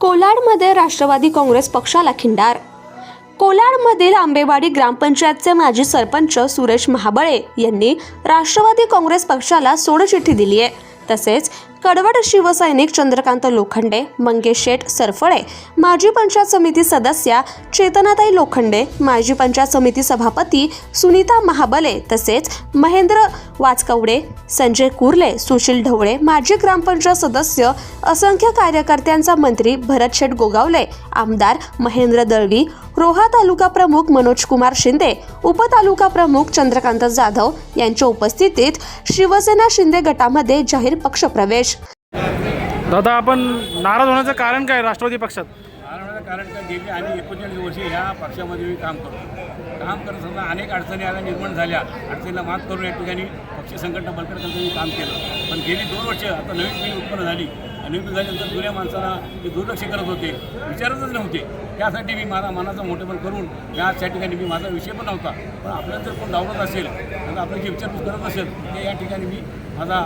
कोलाडमध्ये राष्ट्रवादी काँग्रेस पक्षाला खिंडार. कोलाडमधील आंबेवाडी ग्रामपंचायतचे माजी सरपंच सुरेश महाबळे यांनी राष्ट्रवादी काँग्रेस पक्षाला सोडचिठ्ठी दिली आहे तसेच कडवड शिवसैनिक चंद्रकांत लोखंडे मंगेश शेठ सरफळे माजी पंचायत समिती सदस्या चेतनाताई लोखंडे माजी पंचायत समिती सभापती सुनीता महाबले तसेच महेंद्र वाचकवडे संजय कुर्ले सुशील ढवळे माजी ग्रामपंचायत सदस्य असंख्य कार्यकर्त्यांचा मंत्री भरत शेठ गोगावले आमदार महेंद्र दळवी रोहा तालुका प्रमुख मनोज कुमार शिंदे उपतालुका प्रमुख चंद्रकांत जाधव यांच्या उपस्थितीत शिवसेना शिंदे गटामध्ये जाहीर पक्षप्रवेश दादा आपण नाराज होण्याचं कारण काय राष्ट्रवादी पक्षात? कारण कारण का गेली आणि एकोणचाळीस वर्षी ह्या पक्षामध्ये मी काम करतो. काम करत असताना अनेक अडचणी आल्या निर्माण झाल्या. अडचणीला मात करून या ठिकाणी पक्ष संघटना बळकट मी काम केलं. पण गेली दोन वर्ष आता नवीन पिढी उत्पन्न झाली. आणि नवीन पिढी झाल्यानंतर जुन्या माणसाला ते दुर्लक्ष करत होते. विचारतच नव्हते. त्यासाठी मी माझा मनाचा मोठेपण करून या त्या ठिकाणी मी माझा विषय पण नव्हता. पण आपल्याला जर कोण डावलत असेल तर आपलं जे विचारपूस करत असेल तर या ठिकाणी मी माझा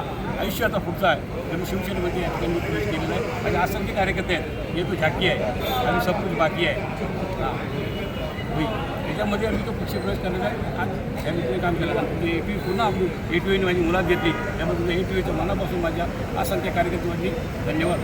आयुष्य आता पुढचा आहे. तर मी शिवसेनेमध्ये या ठिकाणी प्रवेश केलेला आहे. माझे असंख्य कार्यकर्ते आहेत. हे तो झाकी आहे. आणि सब कुछ बाकी आहे. हां. होईल. त्याच्यामध्ये आम्ही तो पक्ष प्रवेश करण्याचा आहे. आज या काम केलं ते ए टी पुन्हा आपली ए टी माझी मुलात घेतली. त्यामध्ये ए टी मनापासून माझ्या असंख्य कार्यकर्त्यांनी धन्यवाद.